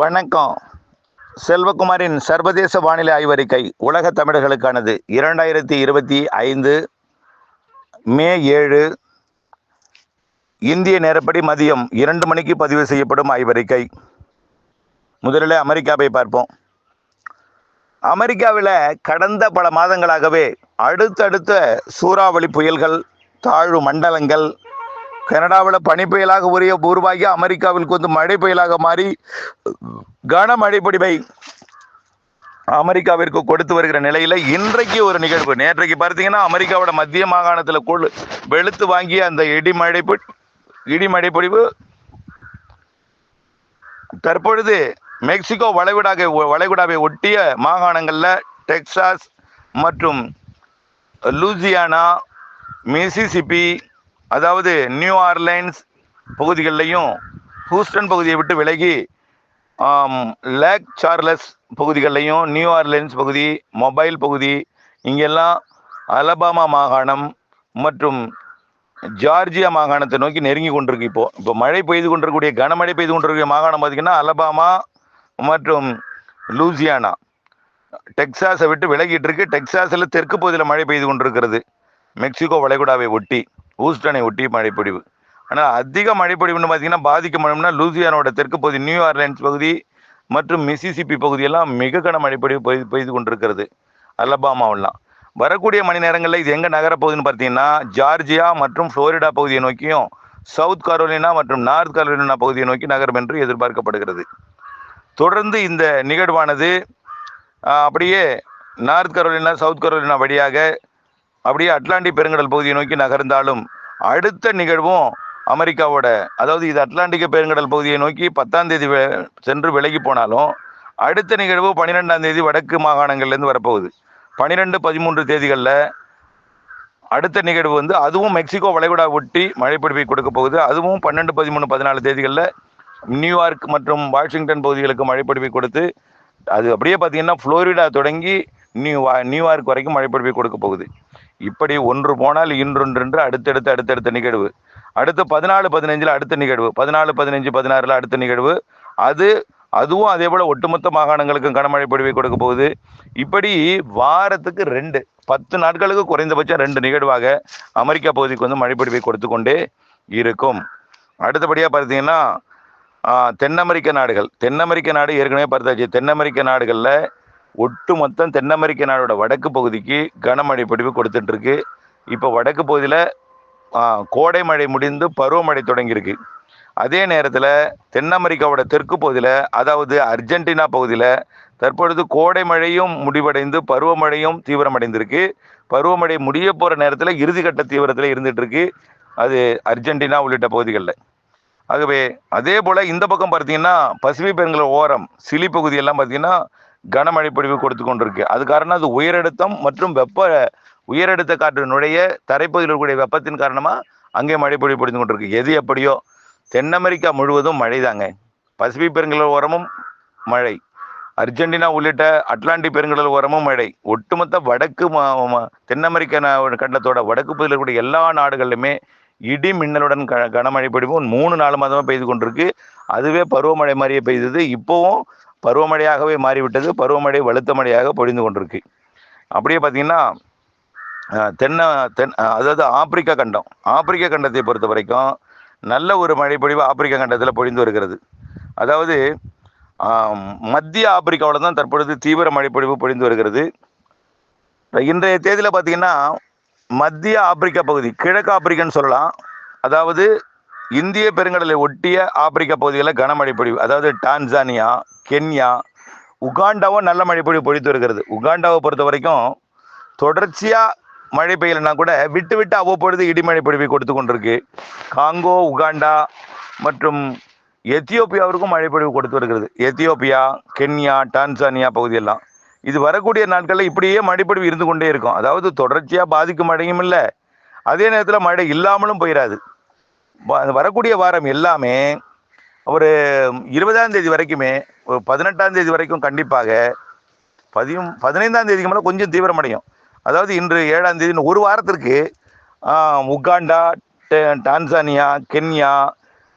வணக்கம். செல்வகுமாரின் சர்வதேச வானிலை ஆய்வறிக்கை உலக தமிழர்களுக்கானது. இரண்டாயிரத்தி இருபத்தி ஐந்து மே ஏழு இந்திய நேரப்படி மதியம் இரண்டு மணிக்கு பதிவு செய்யப்படும் ஆய்வறிக்கை. முதலில் அமெரிக்காவை பார்ப்போம். அமெரிக்காவில் கடந்த பல மாதங்களாகவே அடுத்தடுத்த சூறாவளி புயல்கள் தாழ்வு மண்டலங்கள் கனடாவில் பனி புயலாக உரிய உருவாகி அமெரிக்காவிற்கு வந்து மழை புயலாக மாறி கனமழை பொடிவை அமெரிக்காவிற்கு கொடுத்து வருகிற நிலையில் இன்றைக்கு ஒரு நிகழ்வு. நேற்றைக்கு பார்த்தீங்கன்னா அமெரிக்காவோட மத்திய மாகாணத்தில் கொள் வெளுத்து வாங்கிய அந்த இடிமழை இடிமழை பொழிவு தற்பொழுது மெக்சிகோ வளைகுடாக வளைகுடாவை ஒட்டிய மாகாணங்களில் டெக்சாஸ் மற்றும் லூசியானா மிசிசிபி அதாவது நியூ ஆர்லைன்ஸ் பகுதிகளிலையும் ஹூஸ்டன் பகுதியை விட்டு விலகி லேக் சார்லஸ் பகுதிகளிலையும் நியூ ஆர்லைன்ஸ் பகுதி மொபைல் பகுதி இங்கெல்லாம் அலபாமா மாகாணம் மற்றும் ஜார்ஜியா மாகாணத்தை நோக்கி நெருங்கி கொண்டிருக்கு இப்போ. இப்போ மழை பெய்து கொண்டிருக்கக்கூடிய கனமழை பெய்து கொண்டிருக்கிற மாகாணம் பார்த்தீங்கன்னா அலபாமா மற்றும் லூசியானா. டெக்சாஸை விட்டு விலகிட்டு இருக்கு. டெக்சாஸில் தெற்கு பகுதியில் மழை பெய்து கொண்டிருக்கிறது. மெக்சிகோ வளைகுடாவை ஒட்டி ஹூஸ்டனை ஒட்டி மழைப்பொழிவு. ஆனால் அதிக மழைப்பொழிவுன்னு பார்த்தீங்கன்னா பாதிக்கப்படும்னா லூசியானோட தெற்கு பகுதி நியூ ஆர்லைன்ஸ் பகுதி மற்றும் மிசிசிபி பகுதியெல்லாம் மிக கன மழைப்பொழிவு பெய்து பெய்து கொண்டிருக்கிறது. அலபாமாவெல்லாம். வரக்கூடிய மணி நேரங்களில் இது எங்கே நகரப்போகுதுன்னு பார்த்தீங்கன்னா ஜார்ஜியா மற்றும் ஃப்ளோரிடா பகுதியை நோக்கியும் சவுத் கரோலினா மற்றும் நார்த் கரோலினா பகுதியை நோக்கி நகரும் என்று எதிர்பார்க்கப்படுகிறது. தொடர்ந்து இந்த நிகழ்வானது அப்படியே நார்த் கரோலினா சவுத் கரோலினா வழியாக அப்படியே அட்லாண்டிக் பெருங்கடல் பகுதியை நோக்கி நகர்ந்தாலும் அடுத்த நிகழ்வும் அமெரிக்காவோட அதாவது இது அட்லாண்டிக் பெருங்கடல் பகுதியை நோக்கி பத்தாம் தேதி சென்று விலகி போனாலும் அடுத்த நிகழ்வு பன்னிரெண்டாம் தேதி வடக்கு மாகாணங்கள்லேருந்து வரப்போகுது. பன்னிரெண்டு பதிமூன்று தேதிகளில் அடுத்த நிகழ்வு வந்து அதுவும் மெக்சிகோ வளைகுடா ஒட்டி மழைப்பிடிப்பை கொடுக்க போகுது. அதுவும் பன்னெண்டு பதிமூணு பதினாலு தேதிகளில் நியூயார்க் மற்றும் வாஷிங்டன் பகுதிகளுக்கு மழைப்பிடிப்பை கொடுத்து அது அப்படியே பார்த்தீங்கன்னா ஃப்ளோரிடா தொடங்கி நியூ நியூயார்க் வரைக்கும் மழைப்பிடிப்பை கொடுக்க போகுது. இப்படி ஒன்று போனால் இன்றொன்று அடுத்தடுத்து அடுத்தடுத்த நிகழ்வு. அடுத்து பதினாலு பதினஞ்சில் அடுத்த நிகழ்வு. பதினாலு பதினஞ்சு பதினாறில் அடுத்த நிகழ்வு. அது அதுவும் அதே போல் ஒட்டுமொத்த மாகாணங்களுக்கும் கனமழை பொழிவை கொடுக்க போகுது. இப்படி வாரத்துக்கு ரெண்டு பத்து நாட்களுக்கு குறைந்தபட்சம் ரெண்டு நிகழ்வாக அமெரிக்கா பகுதிக்கு வந்து மழைப்பொழிவை கொடுத்து கொண்டே இருக்கும். அடுத்தபடியாக பார்த்தீங்கன்னா தென் அமெரிக்க நாடுகள். தென் அமெரிக்க நாடு ஏற்கனவே பார்த்தாச்சு. தென் அமெரிக்க நாடுகளில் ஒட்டு மொத்தம் தென் அமெரிக்க நாடோட வடக்கு பகுதிக்கு கனமழை பொடிவு கொடுத்துட்டு இருக்கு இப்போ வடக்கு பகுதியில் கோடை மழை முடிந்து பருவமழை தொடங்கியிருக்கு. அதே நேரத்தில் தென் அமெரிக்காவோட தெற்கு பகுதியில் அதாவது அர்ஜென்டினா பகுதியில் தற்பொழுது கோடை மழையும் முடிவடைந்து பருவமழையும் தீவிரமடைந்திருக்கு. பருவமழை முடிய போகிற நேரத்தில் இறுதிக்கட்ட தீவிரத்தில் இருந்துகிட்ருக்கு அது அர்ஜென்டினா உள்ளிட்ட பகுதிகளில். ஆகவே அதே போல் இந்த பக்கம் பார்த்தீங்கன்னா பசிபிக் பெருங்கல் ஓரம் சிலி பகுதியெல்லாம் பார்த்தீங்கன்னா கனமழை பொழிவு கொடுத்து கொண்டிருக்கு. அது காரணம் அது உயரழுத்தம் மற்றும் வெப்ப உயரழுத்த காற்று நுழைய தரைப்பகுதியில் இருக்கக்கூடிய வெப்பத்தின் காரணமாக அங்கே மழை பொழிவு பொழிந்து கொண்டிருக்கு. எது எப்படியோ தென் அமெரிக்கா முழுவதும் மழை தாங்க பசிபிக் பெருங்கடல் ஓரமும் மழை. அர்ஜென்டினா உள்ளிட்ட அட்லாண்டிக் பெருங்கடல் ஓரமும் மழை. ஒட்டுமொத்த வடக்கு தென் அமெரிக்க நா- கண்டத்தோட வடக்கு பகுதியில் இருக்கக்கூடிய எல்லா நாடுகளிலுமே இடி மின்னலுடன் க கனமழை பொழிவும் மூணு நாலு மாதமாக பெய்து கொண்டிருக்கு. அதுவே பருவமழை மாதிரியே பெய்தது. இப்போவும் பருவமழையாகவே மாறிவிட்டது. பருவமழை வலுத்த மழையாக பொழிந்து கொண்டிருக்கு. அப்படியே பார்த்தீங்கன்னா தென்னை தென்ன தென் அதாவது ஆப்பிரிக்கா கண்டம். ஆப்பிரிக்க கண்டத்தை பொறுத்த வரைக்கும் நல்ல ஒரு மழைப்பொழிவு ஆப்பிரிக்க ஆப்பிரிக்கா கண்டத்தில் பொழிந்து வருகிறது. அதாவது மத்திய ஆப்பிரிக்காவில் தான் தற்பொழுது தீவிர மழைப்பொழிவு பொழிந்து வருகிறது. இன்றைய தேதியில் பார்த்தீங்கன்னா மத்திய ஆப்பிரிக்கா பகுதி கிழக்கு ஆப்பிரிக்கன்னு சொல்லலாம். அதாவது இந்திய பெருங்கடலை ஒட்டிய ஆப்பிரிக்கா பகுதிகளில் கனமழை பொழிவு அதாவது டான்சானியா கென்யா உகாண்டாவும் நல்ல மழை பொழிவு பொழித்து வருகிறது. உகாண்டாவை பொறுத்த வரைக்கும் தொடர்ச்சியாக மழை பெய்யலைன்னா கூட விட்டு விட்டு அவ்வப்பொழுது இடிமழை பொழிவை கொடுத்து கொண்டிருக்கு. காங்கோ உகாண்டா மற்றும் எத்தியோப்பியாவிற்கும் மழை பொழிவு கொடுத்து வருகிறது. எத்தியோப்பியா கென்யா டான்சானியா பகுதியெல்லாம். இது வரக்கூடிய நாட்களில் இப்படியே மழைப்பொழிவு இருந்து கொண்டே இருக்கும். அதாவது தொடர்ச்சியாக பாதிக்கும் மழையும் இல்லை. அதே நேரத்தில் மழை இல்லாமலும் போயிடாது வரக்கூடிய வாரம் எல்லாமே ஒரு இருபதாம் தேதி வரைக்குமே ஒரு பதினெட்டாம் தேதி வரைக்கும் கண்டிப்பாக பதியும் பதினைந்தாம் தேதிக்கு மேலே கொஞ்சம் தீவிரமடையும். அதாவது இன்று ஏழாம் தேதி ஒரு வாரத்திற்கு உகாண்டா டே- டான்சானியா கென்யா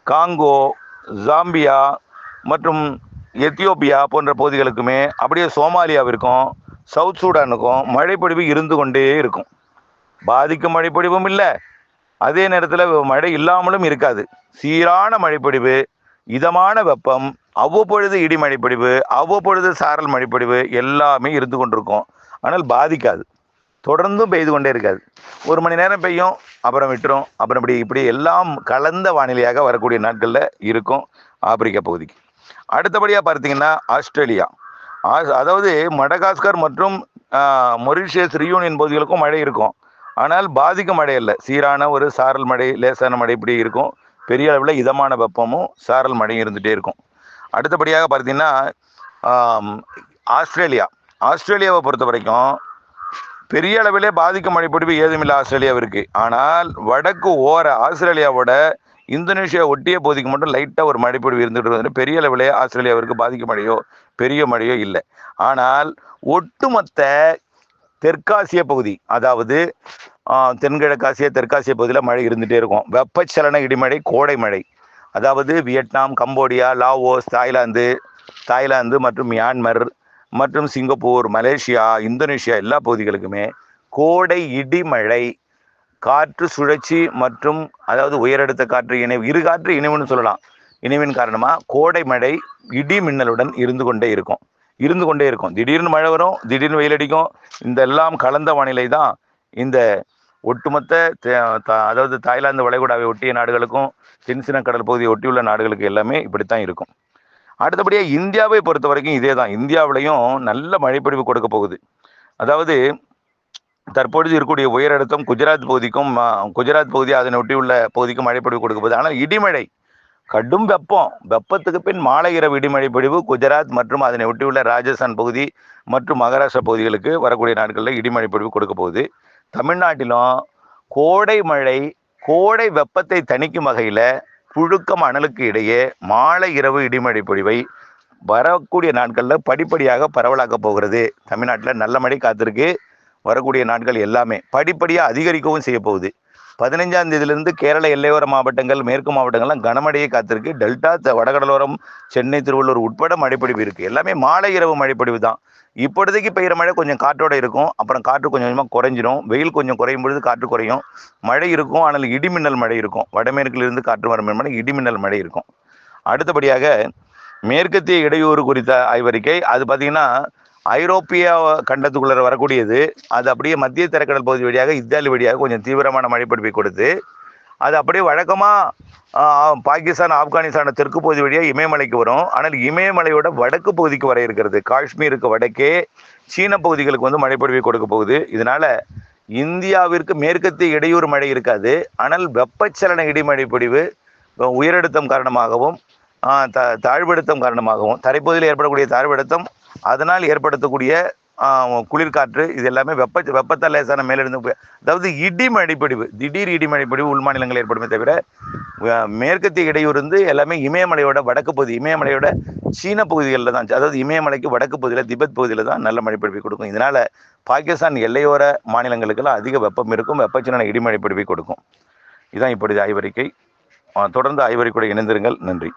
காங்கோ ஜாம்பியா மற்றும் எத்தியோப்பியா போன்ற பகுதிகளுக்குமே அப்படியே சோமாலியாவிற்கும் சவுத் சூடானுக்கும் மழைப்பொழிவு இருந்து கொண்டே இருக்கும். பாதிக்கும் மழைப்பொழிவும் இல்லை. அதே நேரத்தில் மழை இல்லாமலும் இருக்காது. சீரான மழைப்பொழிவு இதமான வெப்பம் அவ்வப்பொழுது இடி மழைப்பொழிவு அவ்வப்பொழுது சாரல் மழைப்பொழிவு எல்லாமே இருந்து கொண்டிருக்கும். ஆனால் பாதிக்காது. தொடர்ந்தும் பெய்து கொண்டே இருக்காது. ஒரு மணி நேரம் பெய்யும் அப்புறம் விட்டுரும். அப்புறம் இப்படி இப்படி எல்லாம் கலந்த வானிலையாக வரக்கூடிய நாட்களில் இருக்கும் ஆப்பிரிக்கா பகுதிக்கு. அடுத்தபடியாக பார்த்தீங்கன்னா ஆஸ்திரேலியா. ஆஸ்- அதாவது மடகாஸ்கர் மற்றும் மொரிஷியஸ் ரியூனியன் பகுதிகளுக்கும் மழை இருக்கும். ஆனால் பாதிக்கும் மழை இல்லை சீரான ஒரு சாரல் மழை லேசான மழை இப்படி இருக்கும். பெரிய அளவில் இதமான வெப்பமும் சாரல் மழையும் இருந்துகிட்டே இருக்கும். அடுத்தபடியாக பார்த்தீங்கன்னா ஆஸ்திரேலியா. ஆஸ்திரேலியாவை பொறுத்த வரைக்கும் பெரிய அளவிலே பாதிக்கும் மழைப்பிடிப்பு ஏதுமில்லை ஆஸ்திரேலியாவிற்கு. ஆனால் வடக்கு ஓர ஆஸ்திரேலியாவோட இந்தோனேஷியா ஒட்டிய பகுதிக்கு மட்டும் லைட்டாக ஒரு மழைப்பொழிவு இருந்துகிட்டு இருந்தது பெரிய அளவிலே ஆஸ்திரேலியாவிற்கு பாதிக்கும் மழையோ பெரிய மழையோ இல்லை. ஆனால் ஒட்டுமொத்த தெற்காசிய பகுதி அதாவது தென்கிழக்காசிய தெற்காசிய பகுதியில் மழை இருந்துகிட்டே இருக்கும். வெப்பச்சலன இடிமழை கோடை மழை. அதாவது Vietnam Cambodia Laos Thailand Thailand மற்றும் மியான்மர் மற்றும் சிங்கப்பூர் மலேசியா இந்தோனேஷியா எல்லா பகுதிகளுக்குமே கோடை இடிமழை காற்று சுழற்சி மற்றும் அதாவது உயரடுத்த காற்று இணைவு இரு காற்று இணைவுன்னு சொல்லலாம். இணைவின் காரணமாக கோடை மழை இடி மின்னலுடன் இருந்து கொண்டே இருக்கும். இருந்து கொண்டே இருக்கும். திடீர்னு மழை வரும் திடீர்னு வெயில் அடிக்கும். இந்த எல்லாம் கலந்த வானிலை தான் இந்த ஒட்டுமொத்த தா- அதாவது தாய்லாந்து வளைகுடாவை ஒட்டிய நாடுகளுக்கும் தென்சின கடல் பகுதியை ஒட்டியுள்ள நாடுகளுக்கு எல்லாமே இப்படித்தான் இருக்கும். அடுத்தபடியாக இந்தியாவை பொறுத்த வரைக்கும் இதே தான். இந்தியாவிலையும் நல்ல மழைப்பொழிவு கொடுக்க போகுது. அதாவது தற்பொழுது இருக்கக்கூடிய உயரழுத்தம் குஜராத் பகுதிக்கும் குஜராத் பகுதி அதனை ஒட்டியுள்ள பகுதிக்கும் மழைப்பொழிவு கொடுக்க போகுது. ஆனால் இடிமழை கடும் வெப்பம். வெப்பத்துக்கு பின் மாலை இரவு இடிமழை பொழிவு குஜராத் மற்றும் அதனை ஒட்டியுள்ள ராஜஸ்தான் பகுதி மற்றும் மகாராஷ்டிரா பகுதிகளுக்கு வரக்கூடிய நாட்களில் இடிமழை பொழிவு கொடுக்க போகுது. தமிழ்நாட்டிலும் கோடை மழை கோடை வெப்பத்தை தணிக்கும் வகையில் புழுக்கம் அனலுக்கு இடையே மாலை இரவு இடிமழை பொழிவை வரக்கூடிய நாட்களில் படிப்படியாக பரவலாக்க போகிறது. தமிழ்நாட்டில் நல்ல மழை காத்திருக்கு. வரக்கூடிய நாட்கள் எல்லாமே படிப்படியாக அதிகரிக்கவும் செய்ய போகுது. பதினைஞ்சாம் தேதியிலிருந்து கேரள எல்லையோர மாவட்டங்கள் மேற்கு மாவட்டங்கள்லாம் கனமழையை காத்திருக்கு. டெல்டா த- வடகடலோரம் சென்னை திருவள்ளூர் உட்பட மழைப்பொழிவு இருக்குது எல்லாமே மாலை இரவு மழைப்பொழிவு தான். இப்பொழுதைக்கு பெய்கிற மழை கொஞ்சம் காற்றோட இருக்கும். அப்புறம் காற்று கொஞ்சம் கொஞ்சமாக குறைஞ்சிரும். வெயில் கொஞ்சம் குறையும் பொழுது காற்று குறையும். மழை இருக்கும் ஆனால் இடிமின்னல் மழை இருக்கும். வடமேற்கிலிருந்து காற்று வரும் மழை இடிமின்னல் மழை இருக்கும். அடுத்தபடியாக மேற்கத்திய இடையூறு குறித்த ஆய்வறிக்கை. அது பார்த்தீங்கன்னா ஐரோப்பிய கண்டத்துக்குள்ளே வரக்கூடியது. அது அப்படியே மத்திய தரைக்கடல் பகுதி வழியாக இத்தாலி வழியாக கொஞ்சம் தீவிரமான மழைப்பிடிப்பை கொடுத்து அது அப்படியே வழக்கமாக பாகிஸ்தான் ஆப்கானிஸ்தான் தெற்கு பகுதி வழியாக இமயமலைக்கு வரும். ஆனால் இமயமலையோட வடக்கு பகுதிக்கு வர இருக்கிறது காஷ்மீருக்கு வடக்கே சீன பகுதிகளுக்கு வந்து மழைப்பொழிவை கொடுக்க போகுது. இதனால் இந்தியாவிற்கு மேற்கத்திய இடையூறு மழை இருக்காது. ஆனால் வெப்பச்சலன இடிமழை பொழிவு உயரழுத்தம் காரணமாகவும் த தாழ்வழுத்தம் காரணமாகவும் தரைப்பகுதியில் ஏற்படக்கூடிய தாழ்வழுத்தம் அதனால் ஏற்படுத்தக்கூடிய குளிர்காற்று இது எல்லாமே வெப்ப வெப்பத்தால் லேசான மேலிருந்து அதாவது இடி மழைப்பொழிவு திடீர் இடி மழைப்பொழிவு உள் மாநிலங்கள் ஏற்படுமே தவிர மேற்கத்திய இடையூறு வந்து எல்லாமே இமயமலையோட வடக்கு பகுதி இமயமலையோட சீன பகுதிகளில் தான் அதாவது இமயமலைக்கு வடக்கு பகுதியில் திபெத் பகுதியில் தான் நல்ல மழைப்பொழிவை கொடுக்கும். இதனால் பாகிஸ்தான் எல்லையோர மாநிலங்களுக்கெல்லாம் அதிக வெப்பம் இருக்கும் வெப்பச்சலன இடிமழை கொடுக்கும். இதுதான் இப்பொழுது ஆய்வறிக்கை. தொடர்ந்து ஆய்வறிக்கையோடு இணைந்திருங்கள். நன்றி.